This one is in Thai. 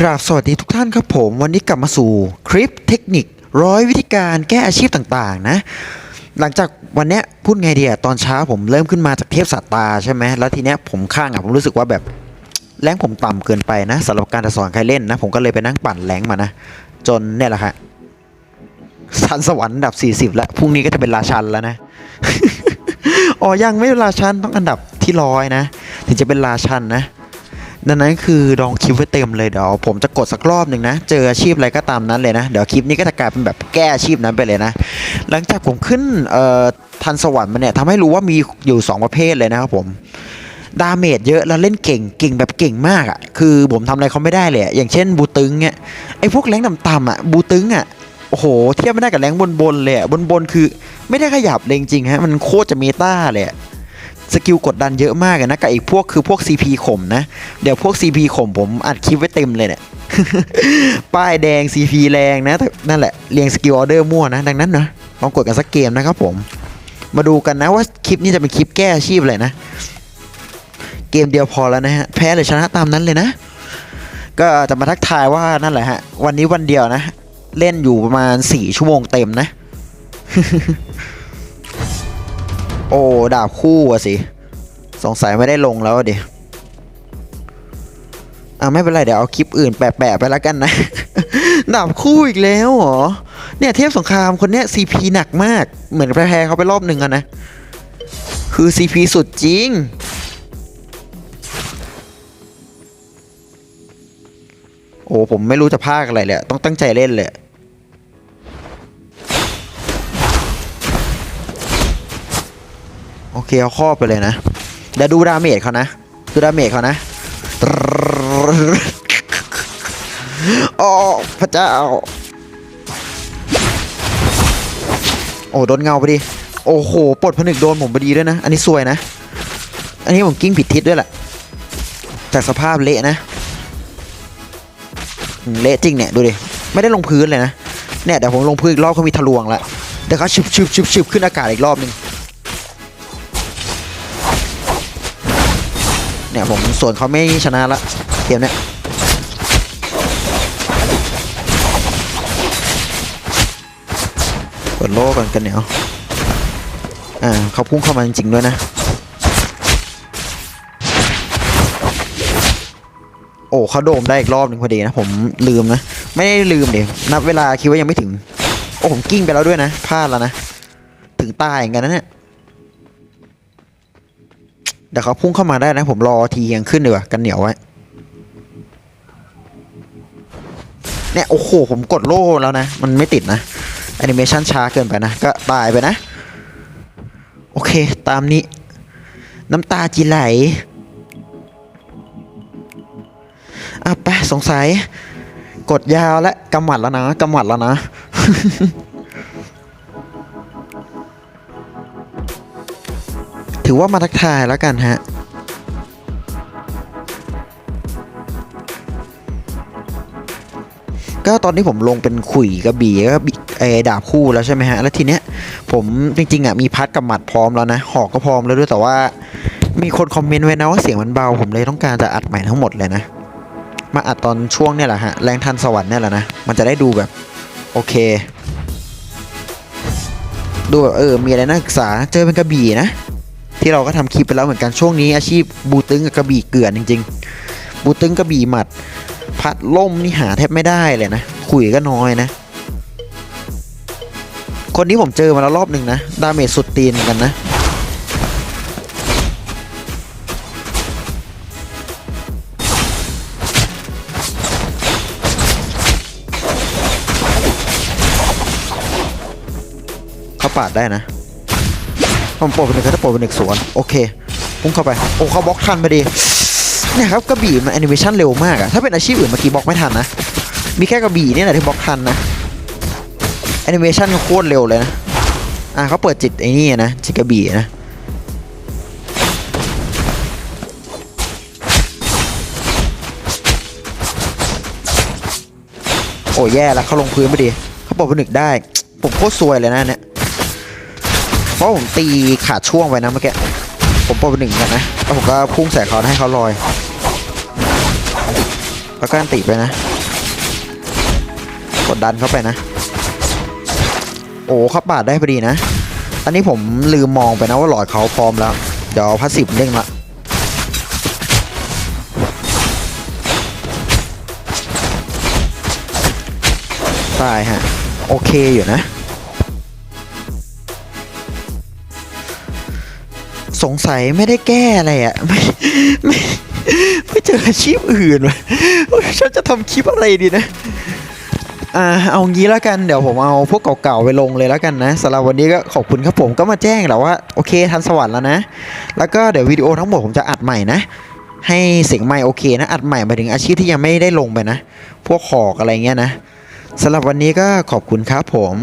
กราบสวัสดีทุกท่านครับผมวันนี้กลับมาสู่คลิปเทคนิคร้อยวิธีการแก้อาชีพต่างๆ นะ หลังจากวันนี้พูดไงเดีอะตอนเช้าผมเริ่มขึ้นมาจากเทพสัตตาใช่ไหมแล้วทีเนี้ยผมข้างอะผมรู้สึกว่าแบบแรงผมต่ำเกินไปนะสำหรับการจะสอนใครเล่นนะ ผมก็เลยไปนั่งปั่นแรงมานะ จนเนี่ยแหละฮะชันสวรรค์อันดับ 40 แล้วพรุ่งนี้ก็จะเป็นราชันแล้วนะอ๋อยังไม่ราชันต้องอันดับที่ร้อยนะ ถึงจะเป็นราชันนะ ดังนั้นคือลองคลิปไว้เต็มเลยเดี๋ยวผมจะกดสักรอบหนึ่งนะ เจออาชีพอะไรก็ตามนั้นเลยนะ เดี๋ยวคลิปนี้ก็จะกลายเป็นแบบแก้อาชีพนั้นไปเลยนะ หลังจากผมขึ้นเอ่อทันสวรรค์มาเนี่ยทำให้รู้ว่ามีอยู่ 2 ประเภทเลยนะครับผมดาเมจเยอะแล้วเล่นเก่งเก่งแบบเก่งมากอะ่ะคือผมทำอะไรเขาไม่ได้เลยอย่างเช่นบูตึงเนี่ยไอ้พวกแรงต่ำๆอะบูตึงอะโอ้โห เทียบไม่ได้กับแรงบนๆเลยบนๆคือ ไม่ได้ขยับเลยจริงฮะมันโคตรจะเมตาเลย สกิลกดดันเยอะมากนะกับอีกพวกคือพวก CP ข่มนะ เดี๋ยวพวก CP ข่มผมอัดคลิปไว้เต็มเลยเนี่ยป้ายแดง CP แรงนะแต่นั่นแหละเรียงสกิลออเดอร์มั่วนะ ดังนั้นนะลองกดกันสักเกมนะครับผม มาดูกันนะว่าคลิปนี้จะเป็นคลิปแก้อาชีพอะไรนะ เกมเดียวพอแล้วนะฮะแพ้หรือชนะตามนั้นเลยนะ ก็จะมาทักทายว่านั่นแหละฮะวันนี้วันเดียวนะ เล่นอยู่ประมาณ4ชั่วโมงเต็มนะ อ้ดาบคู่อะสิ สงสัยไม่ได้ลงแล้วดิอะไม่เป็นไรเดี๋ยวเอาคลิปอื่นแปะๆไปแล้วกันนะ ดาบคู่อีกแล้วเหรอ เนี่ยเทพสงครามคนเนี้ย CP หนักมาก เหมือนแพ้เขาไปรอบหนึ่งอะนะ คือ CP สุดจริงโอ้ผมไม่รู้จะพากอะไรเลยต้องตั้งใจเล่นเลย โอเคเอาครอบไปเลยนะเดี๋ยวดูดาเมจเขานะดูดาเมจเขานะโอ้พระเจ้า โอ้โดนเงาไปดิ โอ้โหปลดผนึกโดนผมพอดีด้วยนะ อันนี้ซวยนะ อันนี้ผมกิ้งผิดทิศด้วยแหละ จากสภาพเละนะ เละจริงเนี่ยดูดิ ไม่ได้ลงพื้นเลยนะ เนี่ยเดี๋ยวผมลงพื้นอีกรอบเขามีทะลวงละเดี๋ยวเขาชิบชิบชิบชิบขึ้นอากาศอีกรอบหนึง เนี่ยผมส่วนเขาไม่ชนะละเกมเนี้ยเปิดโล่ก่อนกันเนี่ยอาอ่าเขาพุ่งเข้ามาจริงๆด้วยนะ โอ้เขาโดมได้อีกรอบหนึ่งพอดีนะ ผมลืมนะ ไม่ได้ลืมเดี๋ยวนับเวลาคิดว่ายังไม่ถึง โอ้ผมกิ้งไปแล้วด้วยนะพลาดแล้วนะ ถึงตายอย่างกันนะเนี่ย เดี๋ยวเขาพุ่งเข้ามาได้นะผมรอทียังขึ้นดีกว่ากันเหนียวไว้เนี่ยโอ้โหผมกดโล่แล้วนะ มันไม่ติดนะแอนิเมชันช้าเกินไปนะ ก็ตายไปนะ โอเคตามนี้ น้ำตาจีไหลอะไปสงสัย กดยาวและกำหมัดแล้วนะกำหมัดแล้วนะ ถือว่ามาทักทายแล้วกันฮะก็ตอนนี้ผมลงเป็นขุยกระบี่ก็บิเอดาบคู่แล้วใช่ไหมฮะ แล้วทีเนี้ยผมจริงๆอะมีพัดกับหมัดพร้อมแล้วนะ หอกก็พร้อมแล้วด้วยแต่ว่า มีคนคอมเมนต์ไว้นะว่าเสียงมันเบา ผมเลยต้องการจะอัดใหม่ทั้งหมดเลยนะ มาอัดตอนช่วงเนี่ยแหละฮะ แรงทันสวรรค์เนี่ยแหละนะ มันจะได้ดูแบบ โอเค ดูแบบเออ มีอะไรน่าศึกษา เจอเป็นกระบี่นะ ที่เราก็ทำคลิปไปแล้วเหมือนกันช่วงนี้อาชีพบูตึงกับกระบี่เกลื่อนจริง ๆ บูตึงกระบี่หมัด พัดล่มนี่หาแทบไม่ได้เลยนะคุยก็น้อยนะ คนนี้ผมเจอมาแล้วรอบหนึ่งนะดาเมจสุดตีนกันนะเขาปาดได้นะ ผมโปรเป็นหนึ่งถ้าโปรเป็นหนึ่งสวนโอเคพุ่งเข้าไปโอ้เขาบล็อกทันพอดีเนี่ยครับกระบี่มันแอนิเมชันเร็วมากอะถ้าเป็นอาชีพอื่นเมื่อกี้บล็อกไม่ทันนะมีแค่กระบี่เนี่ยแหละที่บล็อกทันนะแอนิเมชันโคตรเร็วเลยนะอะเขาเปิดจิตไอ้นี่นะจิตกระบี่นะโอ้แย่แล้วเขาลงพื้นพอดีเขาบอกเป็นหนึ่งได้ ผมโคตรซวยเลยนะเนี่ย เพราะผมตีขาดช่วงไปนะเมื่อกี้ผมปรเป็นหนึ่งกันนะแล้วผมก็พุ่งใส่เขาให้เขาลอย แล้วก็อันติไปนะ กดดันเข้าไปนะ โอ้เขาปาดได้พอดีนะอันนี้ผมลืมมองไปนะว่าหลอดเขาพร้อมแล้ว เดี๋ยวพัสสิบเด้งละตายฮะ โอเคอยู่นะ งสัยไม่ได้แก้อะไรอะ่ะไม่ไม่ไม่เจออาชีพอื่นวะฉันจะทำคลิปอะไรดีนะอ่าเอางี้แล้วกันเดี๋ยวผมเอาพวกเก่าๆไปลงเลยแล้วกันนะสำหรับวันนี้ก็ขอบคุณครับผมก็มาแจ้งแหละว่าโอเคทันสวรรค์แล้วนะ แล้วก็เดี๋ยววิดีโอทั้งหมดผมจะอัดใหม่นะ ให้เสียงใหม่โอเคนะอัดใหม่มาถึงอาชีพที่ยังไม่ได้ลงไปนะ พวกขอกอะไรเงี้ยนะสำหรับวันนี้ก็ขอบคุณครับผม